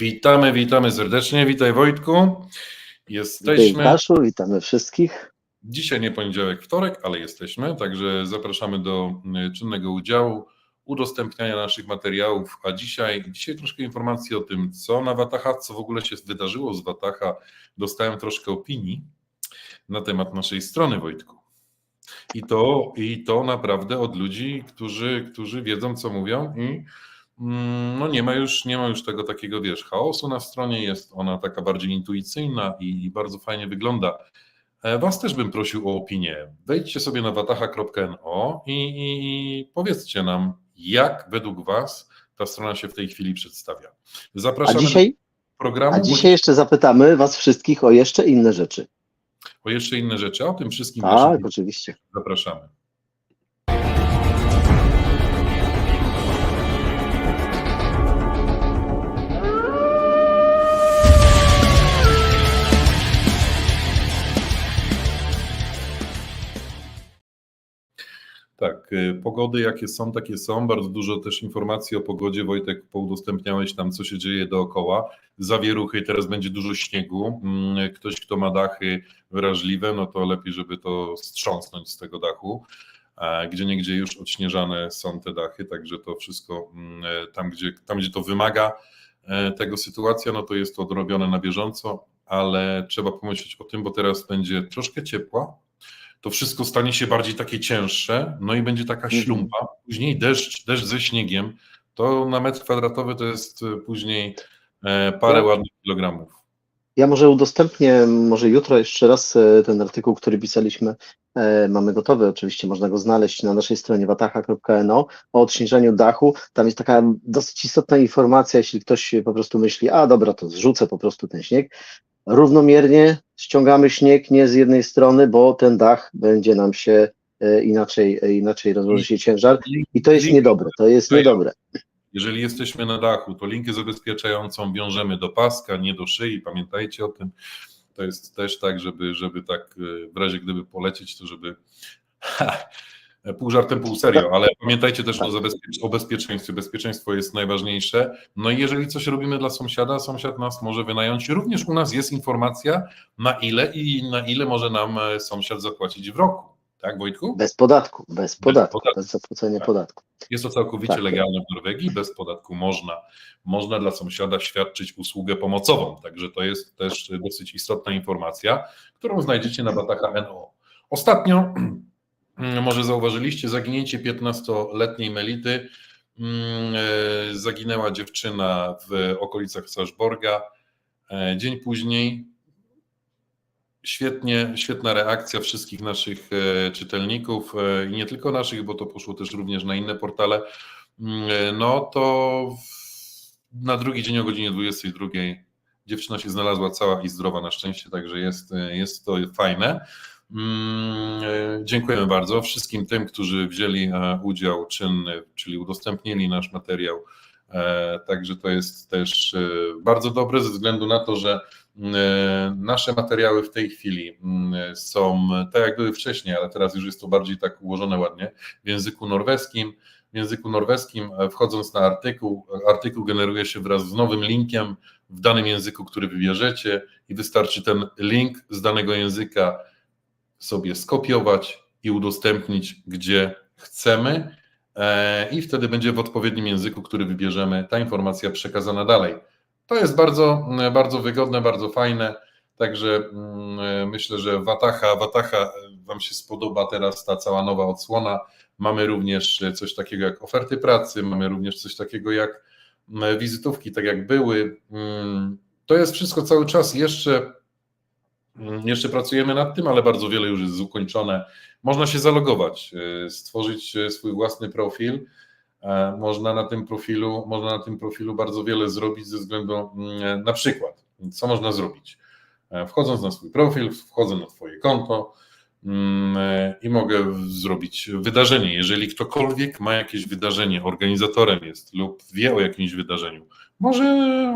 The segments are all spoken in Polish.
Witamy, witamy serdecznie. Witaj Wojtku. Witaj Jesteśmy. Łukaszu, witamy wszystkich. Dzisiaj nie poniedziałek, wtorek, ale jesteśmy, także zapraszamy do y, czynnego udziału, udostępniania naszych materiałów. A dzisiaj, dzisiaj troszkę informacji o tym, co na Wataha, co w ogóle się wydarzyło z Wataha. Dostałem troszkę opinii na temat naszej strony, Wojtku. I to, i to naprawdę od ludzi, którzy, którzy wiedzą, co mówią i no nie ma już, nie ma już tego takiego, wiesz, chaosu na stronie, jest ona taka bardziej intuicyjna i, bardzo fajnie wygląda. E, Was też bym prosił o opinię. Wejdźcie sobie na wataha.no i, i, i powiedzcie nam, jak według Was ta strona się w tej chwili przedstawia. A Zapraszamy dzisiaj, do programu. a dzisiaj jeszcze zapytamy Was wszystkich o jeszcze inne rzeczy. O jeszcze inne rzeczy, a o tym wszystkim Tak, oczywiście. zapraszamy. Pogody jakie są, takie są. Bardzo dużo też informacji o pogodzie. Wojtek, poudostępniałeś tam, co się dzieje dookoła. Zawieruchy, teraz będzie dużo śniegu. Mm, Ktoś, kto ma dachy wrażliwe, no to lepiej, żeby to strząsnąć z tego dachu. Gdzie niegdzie już odśnieżane są te dachy, także to wszystko mm, tam, gdzie, tam, gdzie to wymaga e, tego sytuacja, no to jest to odrobione na bieżąco, ale trzeba pomyśleć o tym, bo teraz będzie troszkę ciepła, to wszystko stanie się bardziej takie cięższe, no i będzie taka Mhm. ślumpa. Później deszcz, deszcz ze śniegiem, to na metr kwadratowy to jest e, później e, parę ładnych kilogramów. Ja może udostępnię, może jutro jeszcze raz e, ten artykuł, który pisaliśmy. Mamy gotowy, oczywiście można go znaleźć na naszej stronie wataha.no o odśnieżaniu dachu. Tam jest taka dosyć istotna informacja, jeśli ktoś po prostu myśli, a dobra, to zrzucę po prostu ten śnieg. Równomiernie ściągamy śnieg nie z jednej strony, bo ten dach będzie nam się e, inaczej, e, inaczej rozłoży się ciężar i to jest Link- niedobre, to jest niedobre. Jeżeli jesteśmy na dachu, to linkę zabezpieczającą wiążemy do paska, nie do szyi. Pamiętajcie o tym. To jest też tak, żeby, żeby tak e, w razie gdyby polecieć, to żeby. Pół żartem, pół serio, ale pamiętajcie też o, o bezpieczeństwie. Bezpieczeństwo jest najważniejsze. No i jeżeli coś robimy dla sąsiada, sąsiad nas może wynająć. Również u nas jest informacja, na ile i na ile może nam e, sąsiad zapłacić w roku. Tak, Wojtku? Bez podatku, bez podatku, podatku. bez zapłacenia Tak. podatku. Jest to całkowicie Tak. legalne w Norwegii, bez podatku można, można dla sąsiada świadczyć usługę pomocową, także to jest też dosyć istotna informacja, którą znajdziecie na Bataha NO. Ostatnio, może zauważyliście, zaginięcie 15-letniej Melity. Mm, e, Zaginęła dziewczyna w okolicach Sarpsborga. E, Dzień później Świetnie, świetna reakcja wszystkich naszych e, czytelników i nie tylko naszych, bo to poszło też również na inne portale. Mm, No to na drugi dzień o godzinie 22 dziewczyna się znalazła cała i zdrowa na szczęście, także jest, jest to fajne. Mm, e, Dziękujemy bardzo wszystkim tym, którzy wzięli e, udział czynny, czyli udostępnili nasz materiał. E, Także to jest też bardzo dobre ze względu na to, że E, Nasze materiały w tej chwili mm, są tak jak były wcześniej, ale teraz już jest to bardziej tak ułożone ładnie w języku norweskim. W języku norweskim, wchodząc na artykuł, artykuł generuje się wraz z nowym linkiem w danym języku, który wybierzecie, i wystarczy ten link z danego języka sobie skopiować i udostępnić, gdzie chcemy, e, i wtedy będzie w odpowiednim języku, który wybierzemy, ta informacja przekazana dalej. To jest bardzo, bardzo wygodne, bardzo fajne. Także mm, myślę, że Wataha, Wataha Wam się spodoba teraz ta cała nowa odsłona. Mamy również coś takiego jak oferty pracy, mamy również coś takiego jak mm, wizytówki, tak jak były. Mm, To jest wszystko cały czas jeszcze, jeszcze pracujemy nad tym, ale bardzo wiele już jest ukończone. Można się zalogować, y, stworzyć y, swój własny profil. E, Można na tym profilu, można na tym profilu bardzo wiele zrobić ze względu mm, na przykład, co można zrobić. E, Wchodząc na swój profil, wchodzę na Twoje konto mm, e, i mogę zrobić wydarzenie. Jeżeli ktokolwiek ma jakieś wydarzenie, organizatorem jest lub wie o jakimś wydarzeniu, może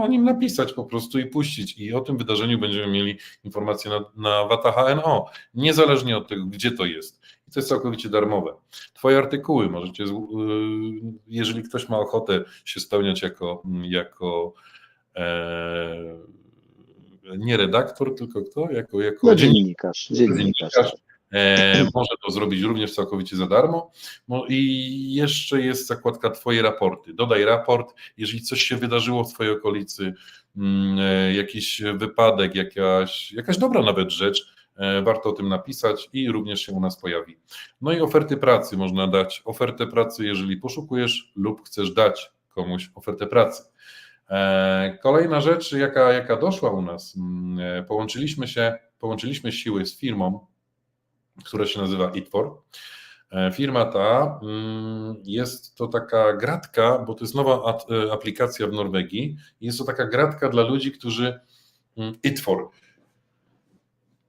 o nim napisać po prostu i puścić. I o tym wydarzeniu będziemy mieli informację na, na WataHNO, niezależnie od tego, gdzie to jest. I to jest całkowicie darmowe. Twoje artykuły możecie, y, jeżeli ktoś ma ochotę się spełniać jako, jako e, nie redaktor, tylko kto? Jako, jako No dziennikarz. dziennikarz, dziennikarz. E, może to zrobić również całkowicie za darmo. I jeszcze jest zakładka Twoje raporty. Dodaj raport, jeżeli coś się wydarzyło w Twojej okolicy, mm, e, jakiś wypadek, jakaś, jakaś dobra nawet rzecz, e, warto o tym napisać i również się u nas pojawi. No i oferty pracy można dać. Ofertę pracy, jeżeli poszukujesz lub chcesz dać komuś ofertę pracy. Kolejna rzecz, jaka, jaka doszła u nas, mm, połączyliśmy się, połączyliśmy siły z firmą, która się nazywa Itfor. E, Firma ta mm, jest to taka gratka, bo to jest nowa e, aplikacja w Norwegii. Jest to taka gratka dla ludzi, którzy mm, Itfor.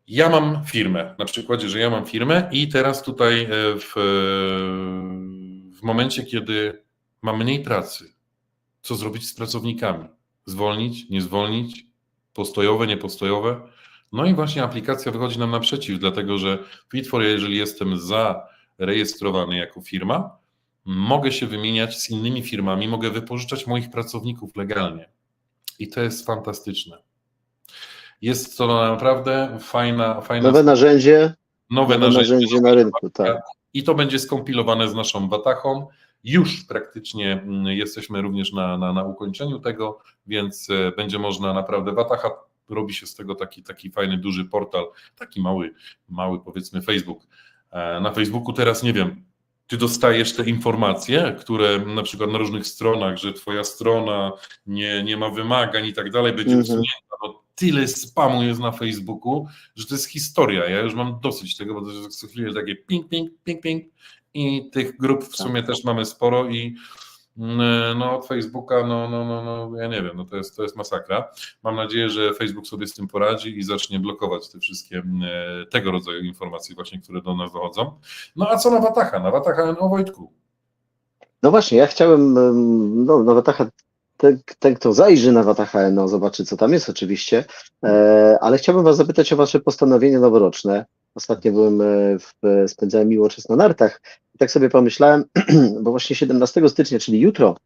Ja mam firmę, na przykładzie, że ja mam firmę i teraz tutaj e, w, w momencie, kiedy mam mniej pracy, co zrobić z pracownikami? Zwolnić, nie zwolnić, postojowe, niepostojowe? No i właśnie aplikacja wychodzi nam naprzeciw, dlatego że w jeżeli jestem zarejestrowany jako firma, mogę się wymieniać z innymi firmami, mogę wypożyczać moich pracowników legalnie. I to jest fantastyczne. Jest to naprawdę fajna, fajna Nowe narzędzie, nowe nowe narzędzie. narzędzie na rynku, tak. I to będzie skompilowane z naszą Watachą. Już praktycznie mm, jesteśmy również na, na, na ukończeniu tego, więc e, będzie można naprawdę Watacha robi się z tego taki, taki fajny, duży portal, taki mały, mały powiedzmy Facebook. E, Na Facebooku teraz nie wiem, ty dostajesz te informacje, które na przykład na różnych stronach, że twoja strona nie, nie ma wymagań i tak dalej, będzie Mhm. usunięta. No, tyle spamu jest na Facebooku, że to jest historia. Ja już mam dosyć tego, bo to jest co chwilę takie ping, ping, ping, ping i tych grup w sumie też mamy sporo i no od Facebooka, no, no, no, no ja nie wiem, no to jest, to jest masakra. Mam nadzieję, że Facebook sobie z tym poradzi i zacznie blokować te wszystkie mm, e, tego rodzaju informacje właśnie, które do nas dochodzą. No a co na Watacha? Na Watacha, no Wojtku, No właśnie, ja chciałem, em, no, na Wataha, ten, ten, kto zajrzy na Wataha, no, zobaczy, co tam jest oczywiście, e, ale chciałbym Was zapytać o Wasze postanowienie noworoczne. Ostatnio byłem, e, w, spędzałem miło czas na nartach i tak sobie pomyślałem, bo właśnie 17 stycznia, czyli jutro,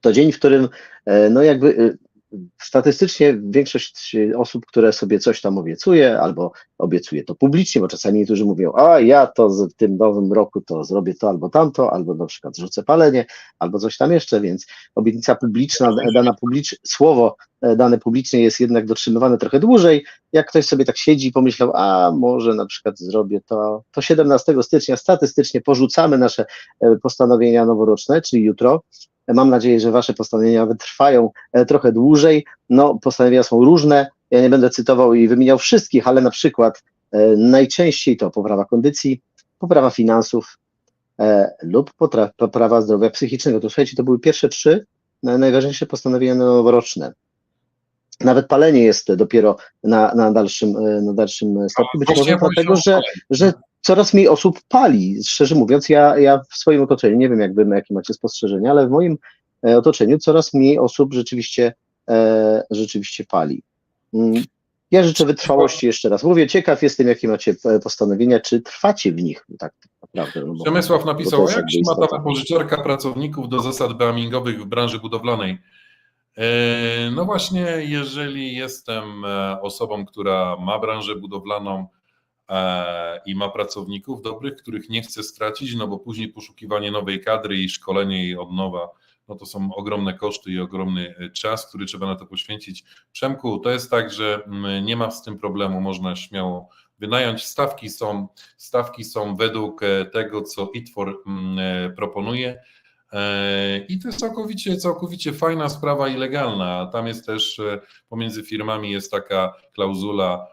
to dzień, w którym, e, no jakby e, statystycznie większość osób, które sobie coś tam obiecuje, albo obiecuje to publicznie, bo czasami niektórzy mówią, a ja to w tym nowym roku to zrobię to albo tamto, albo na przykład rzucę palenie, albo coś tam jeszcze, więc obietnica publiczna, dana publicz, słowo e, dane publicznie jest jednak dotrzymywane trochę dłużej. Jak ktoś sobie tak siedzi i pomyślał, a może na przykład zrobię to, to 17 stycznia statystycznie porzucamy nasze e, postanowienia noworoczne, czyli jutro. Mam nadzieję, że Wasze postanowienia wytrwają e, trochę dłużej. No, postanowienia są różne. Ja nie będę cytował i wymieniał wszystkich, ale na przykład e, najczęściej to poprawa kondycji, poprawa finansów e, lub poprawa zdrowia psychicznego. To słuchajcie, to były pierwsze trzy na- najważniejsze postanowienia noworoczne. Nawet palenie jest dopiero na, na, dalszym, na dalszym stopniu. Być może dlatego, że, że coraz mniej osób pali. Szczerze mówiąc, ja, ja w swoim otoczeniu, nie wiem jak wy, jakie macie spostrzeżenia, ale w moim e, otoczeniu coraz mniej osób rzeczywiście, e, rzeczywiście pali. Mm, Ja życzę wytrwałości jeszcze raz. Mówię, ciekaw jestem, jakie macie e, postanowienia, czy trwacie w nich tak naprawdę. No bo- Przemysław napisał, jak jakby trzyma ta istota. wypożyczarka pracowników do zasad beamingowych w branży budowlanej? E, No właśnie, jeżeli jestem osobą, która ma branżę budowlaną i ma pracowników dobrych, których nie chcę stracić, no bo później poszukiwanie nowej kadry i szkolenie jej od nowa, no to są ogromne koszty i ogromny e, czas, który trzeba na to poświęcić. Przemku, to jest tak, że nie ma z tym problemu, można śmiało wynająć. Stawki są, stawki są według e, tego, co ITWOR e, proponuje. E, I to jest całkowicie, całkowicie fajna sprawa i legalna. Tam jest też e, pomiędzy firmami jest taka klauzula,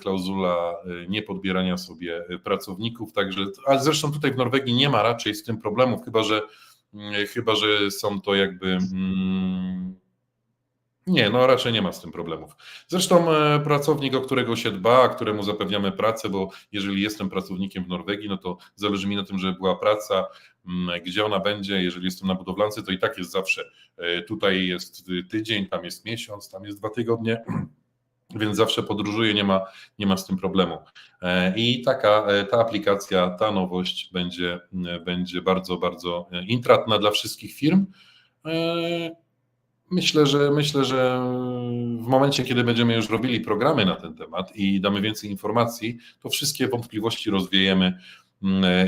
klauzula e, niepodbierania sobie e, pracowników, także, ale zresztą tutaj w Norwegii nie ma raczej z tym problemów, chyba że, mm, chyba, że są to jakby. mm, Nie, no raczej nie ma z tym problemów. Zresztą e, pracownik, o którego się dba, któremu zapewniamy pracę, bo jeżeli jestem pracownikiem w Norwegii, no to zależy mi na tym, żeby była praca, mm, gdzie ona będzie. Jeżeli jestem na budowlance, to i tak jest zawsze. e, Tutaj jest tydzień, tam jest miesiąc, tam jest dwa tygodnie. Więc zawsze podróżuję, nie ma, nie ma z tym problemu. E, I taka e, ta aplikacja, ta nowość będzie, będzie bardzo, bardzo e, intratna dla wszystkich firm. E, Myślę, że myślę, że w momencie, kiedy będziemy już robili programy na ten temat i damy więcej informacji, to wszystkie wątpliwości rozwiejemy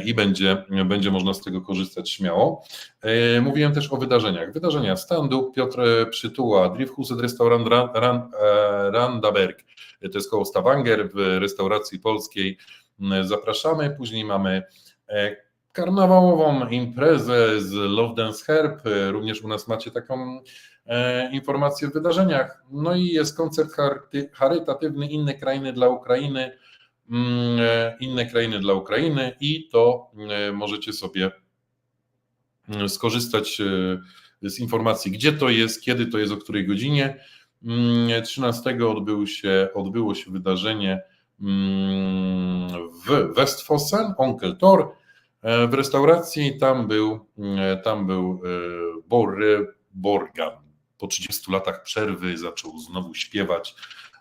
i będzie, będzie można z tego korzystać śmiało. E, Mówiłem też o wydarzeniach. Wydarzenia Standu, Piotr Przytuła, Drivhuset Restaurant Ran, Ran, e, Randaberg, to jest koło Stavanger w restauracji polskiej. Mm, Zapraszamy. Później mamy e, karnawałową imprezę z Love Dance Herb. E, Również u nas macie taką e, informację w wydarzeniach. No i jest koncert charytatywny Inne krainy dla Ukrainy. Mm, e, Inne krainy dla Ukrainy i to e, możecie sobie mm, skorzystać e, z informacji, gdzie to jest, kiedy to jest, o której godzinie. Mm, 13 odbył się, odbyło się wydarzenie mm, w Westfossen, Onkel Tor, w restauracji. Tam był, mm, tam był Borre Borgan. Po 30 latach przerwy zaczął znowu śpiewać.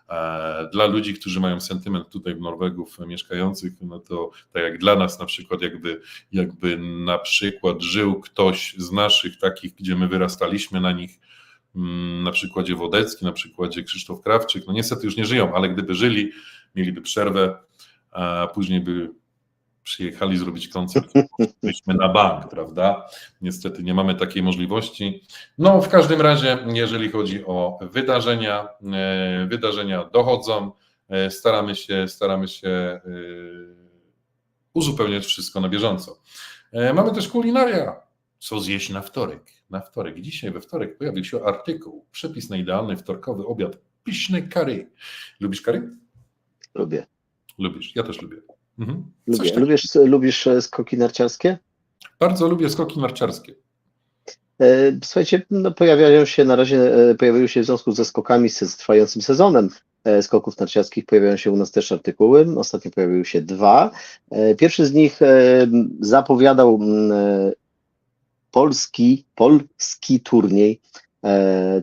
E, Dla ludzi, którzy mają sentyment tutaj w Norwegów mieszkających, no to tak jak dla nas na przykład, jakby, jakby na przykład żył ktoś z naszych takich, gdzie my wyrastaliśmy na nich, mm, na przykładzie Wodecki, na przykładzie Krzysztof Krawczyk, no niestety już nie żyją, ale gdyby żyli, mieliby przerwę, a później by przyjechali zrobić koncert, byliśmy na bank, prawda? Niestety nie mamy takiej możliwości. No, w każdym razie, jeżeli chodzi o wydarzenia, e, wydarzenia dochodzą, e, staramy się, staramy się e, uzupełniać wszystko na bieżąco. Mamy też kulinaria. Co zjeść na wtorek? Na wtorek. Dzisiaj we wtorek pojawił się artykuł, przepis na idealny wtorkowy obiad. Pyszne curry. Lubisz curry? Lubię. Lubisz. Ja też lubię. Mhm. Lubię. takiego. Lubisz, lubisz e, skoki narciarskie? Bardzo lubię skoki narciarskie. E, Słuchajcie, no pojawiają się na razie, e, pojawiły się w związku ze skokami, z trwającym sezonem skoków narciarskich, pojawiają się u nas też artykuły. Ostatnio pojawiły się dwa. Pierwszy z nich zapowiadał polski, polski turniej,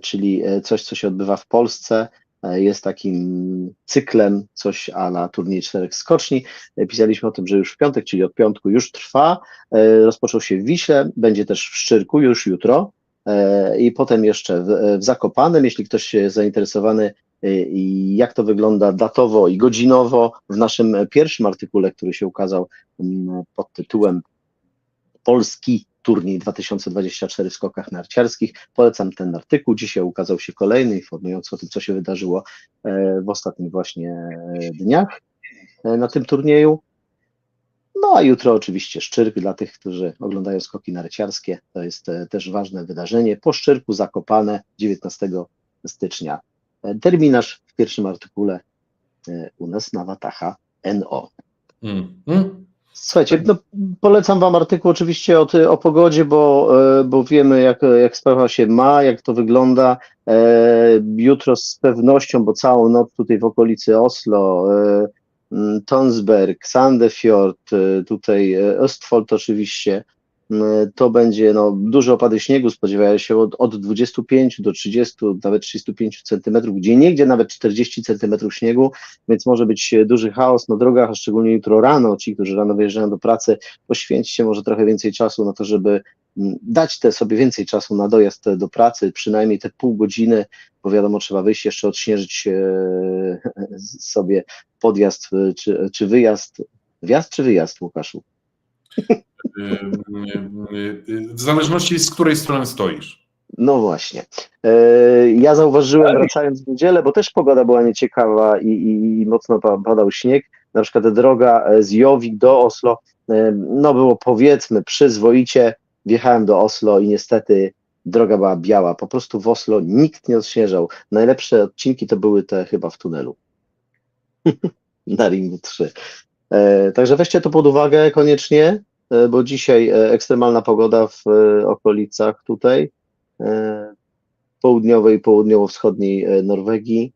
czyli coś, co się odbywa w Polsce. E, Jest takim cyklem, coś a la turniej czterech skoczni. E, Pisaliśmy o tym, że już w piątek, czyli od piątku już trwa. E, Rozpoczął się w Wiśle, będzie też w Szczyrku już jutro i potem jeszcze w, w Zakopanem. Jeśli ktoś jest zainteresowany, i jak to wygląda datowo i godzinowo, w naszym pierwszym artykule, który się ukazał mm, pod tytułem Polski turniej 2024 w skokach narciarskich. Polecam ten artykuł. Dzisiaj ukazał się kolejny, informujący o tym, co się wydarzyło e, w ostatnich właśnie e, dniach e, na tym turnieju. No a jutro oczywiście Szczyrk dla tych, którzy oglądają skoki narciarskie. To jest też ważne wydarzenie. Po Szczyrku Zakopane 19 stycznia. Terminarz w pierwszym artykule u nas na Watacha NO. Mm. Słuchajcie, no, polecam Wam artykuł oczywiście o, o pogodzie, bo, e, bo wiemy, jak, jak sprawa się ma, jak to wygląda. E, Jutro z pewnością, bo całą noc tutaj w okolicy Oslo, e, Tonsberg, Sandefjord, e, tutaj e, Östfold oczywiście, m, to będzie no, duże opady śniegu, spodziewają się od, od 25 do 30, nawet 35 centymetrów, gdzie niegdzie nawet 40 centymetrów śniegu, więc może być duży chaos na drogach, a szczególnie jutro rano. Ci, którzy rano wyjeżdżają do pracy, poświęćcie może trochę więcej czasu na to, żeby mm, dać te sobie więcej czasu na dojazd do pracy, przynajmniej te pół godziny, bo wiadomo, trzeba wyjść jeszcze odśnieżyć e, sobie podjazd e, czy, czy wyjazd. Wjazd czy wyjazd, Łukaszu? W zależności z której strony stoisz. No właśnie. E, Ja zauważyłem, wracając w niedzielę, bo też pogoda była nieciekawa i, i, i mocno pa- padał śnieg. Na przykład droga e, z Jowik do Oslo, e, no było powiedzmy przyzwoicie. Wjechałem do Oslo i niestety droga była biała. Po prostu w Oslo nikt nie odśnieżał. Najlepsze odcinki to były te chyba w tunelu. Na ringu 3. E, Także weźcie to pod uwagę koniecznie, bo dzisiaj e, ekstremalna pogoda w e, okolicach tutaj e, południowej, południowo-wschodniej e, Norwegii.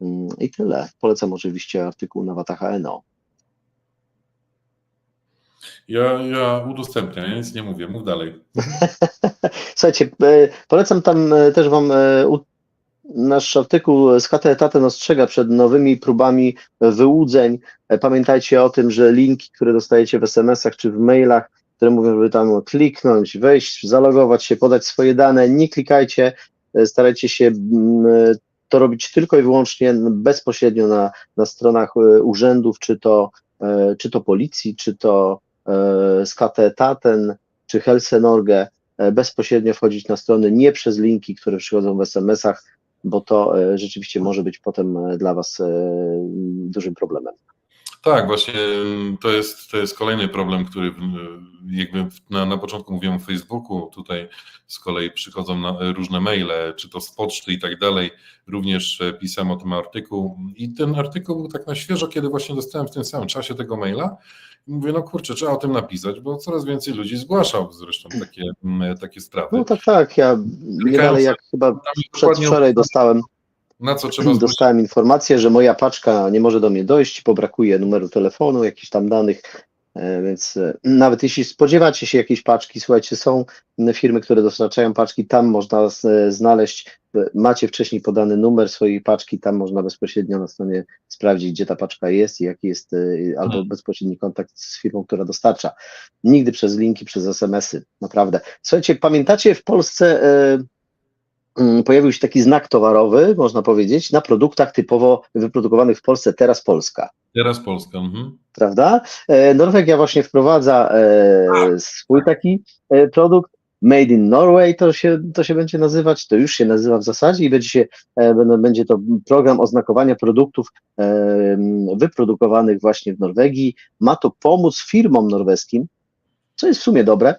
Mm, I tyle. Polecam oczywiście artykuł na Wataha NO. Ja, ja udostępniam, ja nic nie mówię, mów dalej. Słuchajcie, e, polecam tam e, też Wam e, nasz artykuł z Etaten ostrzega przed nowymi próbami wyłudzeń. Pamiętajcie o tym, że linki, które dostajecie w SMS-ach czy w mailach, które mówią, żeby tam kliknąć, wejść, zalogować się, podać swoje dane, nie klikajcie. starajcie się mm, to robić tylko i wyłącznie bezpośrednio na, na stronach e, urzędów, czy to, e, czy to policji, czy to e, Skatetaten, czy Helsenorge, bezpośrednio wchodzić na strony, nie przez linki, które przychodzą w SMS-ach, bo to e, rzeczywiście może być potem e, dla Was e, dużym problemem. Tak, właśnie mm, to jest, to jest kolejny problem, który jakby na, na początku mówiłem o Facebooku, tutaj z kolei przychodzą różne maile, czy to z poczty i tak dalej. Również pisałem o tym artykuł i ten artykuł był tak na świeżo, kiedy właśnie dostałem w tym samym czasie tego maila. Mówię, no kurczę, trzeba o tym napisać, bo coraz więcej ludzi zgłaszał zresztą takie, mm, takie sprawy. No tak, tak, ja nie dalej jak chyba przedwczoraj dostałem Na co trzeba Dostałem informację, że moja paczka nie może do mnie dojść, bo brakuje numeru telefonu, jakichś tam danych, więc e, nawet jeśli spodziewacie się jakiejś paczki, słuchajcie, są firmy, które dostarczają paczki, tam można z- znaleźć, e, macie wcześniej podany numer swojej paczki, tam można bezpośrednio na stronie sprawdzić, gdzie ta paczka jest i jaki jest, e, albo bezpośredni kontakt z firmą, która dostarcza. Nigdy przez linki, przez SMS-y, naprawdę. Słuchajcie, pamiętacie w Polsce e, pojawił się taki znak towarowy, można powiedzieć, na produktach typowo wyprodukowanych w Polsce, teraz Polska, Teraz Polska. Mhm. prawda? E, Norwegia właśnie wprowadza e, swój taki e, produkt, Made in Norway to się, to się będzie nazywać, to już się nazywa w zasadzie i będzie, się, będzie to program oznakowania produktów wyprodukowanych właśnie w Norwegii. Ma to pomóc firmom norweskim, co jest w sumie dobre, mm,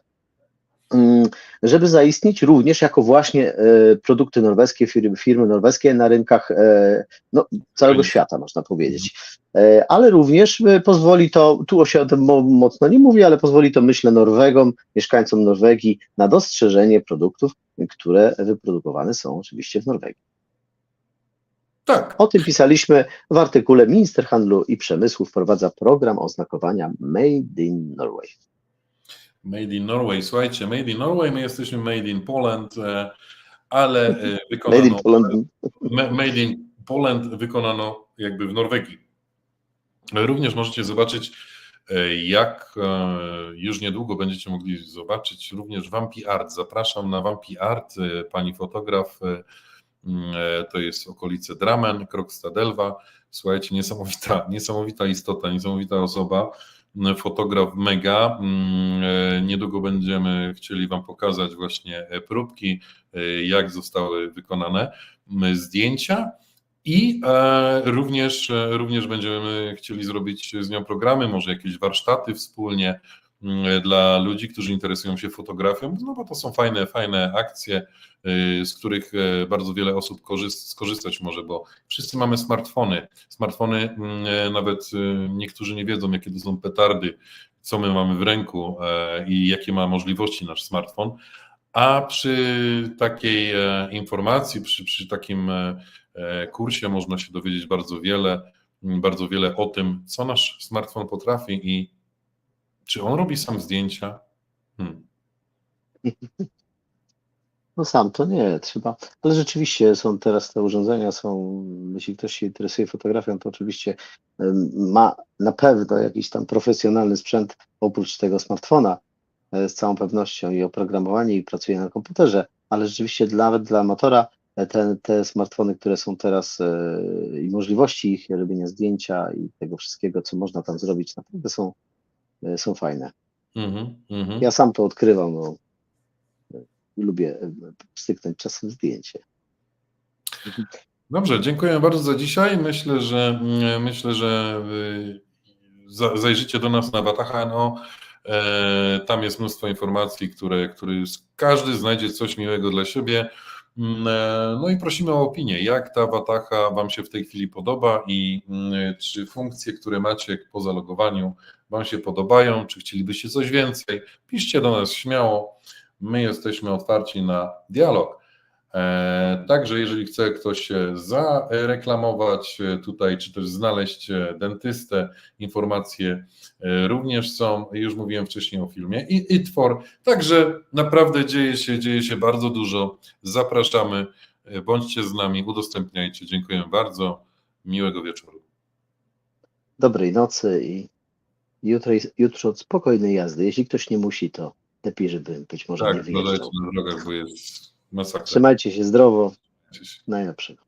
żeby zaistnieć również jako właśnie e, produkty norweskie, firmy, firmy norweskie na rynkach e, no, całego świata, można powiedzieć. E, Ale również pozwoli to, tu się o tym mo- mocno nie mówi, ale pozwoli to, myślę, Norwegom, mieszkańcom Norwegii na dostrzeżenie produktów, które wyprodukowane są oczywiście w Norwegii. Tak. O tym pisaliśmy w artykule Minister Handlu i Przemysłu wprowadza program oznakowania Made in Norway. Made in Norway. Słuchajcie, Made in Norway, my jesteśmy Made in Poland, e, ale e, Made in wykonano Poland. Ma- Made in Poland wykonano jakby w Norwegii. Również możecie zobaczyć, e, jak już niedługo będziecie mogli zobaczyć również Wampi Art. Zapraszam na Wampi Art, pani fotograf, to jest okolice Dramen, Krokstadelwa. Słuchajcie, niesamowita, niesamowita istota, niesamowita osoba, fotograf mega. Mm, e, Niedługo będziemy chcieli Wam pokazać właśnie e, próbki, e, jak zostały wykonane zdjęcia. I e, również, e, również będziemy chcieli zrobić z nią programy, może jakieś warsztaty wspólnie dla ludzi, którzy interesują się fotografią, no bo to są fajne, fajne akcje, y, z których e, bardzo wiele osób korzyst, skorzystać może, bo wszyscy mamy smartfony. Smartfony, nawet y, niektórzy nie wiedzą, jakie to są petardy, co my mamy w ręku e, i jakie ma możliwości nasz smartfon. A przy takiej e, informacji, przy, przy takim e, kursie można się dowiedzieć bardzo wiele, bardzo wiele o tym, co nasz smartfon potrafi i czy on robi sam zdjęcia. Hmm. No sam to nie, trzeba, ale rzeczywiście są teraz te urządzenia, są, jeśli ktoś się interesuje fotografią, to oczywiście ma na pewno jakiś tam profesjonalny sprzęt oprócz tego smartfona e, z całą pewnością i oprogramowanie i pracuje na komputerze, ale rzeczywiście nawet dla amatora e, te, te smartfony, które są teraz e, i możliwości ich robienia zdjęcia i tego wszystkiego, co można tam zrobić, naprawdę są, są fajne. Mhm, mhm. Ja sam to odkrywam, no. Lubię e, styknąć czasem zdjęcie. Dobrze, dziękuję bardzo za dzisiaj. Myślę, że mm, myślę, że za- zajrzycie do nas na Wataha.no. E, Tam jest mnóstwo informacji, które, które każdy znajdzie coś miłego dla siebie. Mm, e, No i prosimy o opinię, jak ta Wataha Wam się w tej chwili podoba i mm, czy funkcje, które macie po zalogowaniu Wam się podobają, czy chcielibyście coś więcej. Piszcie do nas śmiało. My jesteśmy otwarci na dialog. E, Także jeżeli chce ktoś się zareklamować e, tutaj, czy też znaleźć e, dentystę, informacje również są. Już mówiłem wcześniej o filmie i Itfor. Także naprawdę dzieje się, dzieje się bardzo dużo. Zapraszamy, bądźcie z nami, udostępniajcie. Dziękuję bardzo. Miłego wieczoru. Dobrej nocy i jutro, jutro spokojnej jazdy. Jeśli ktoś nie musi, to lepiej, żeby być może nie Tak, dodajcie wyjeżdżał. na drogach, bo jest Masakra. Trzymajcie się zdrowo. Najlepszego.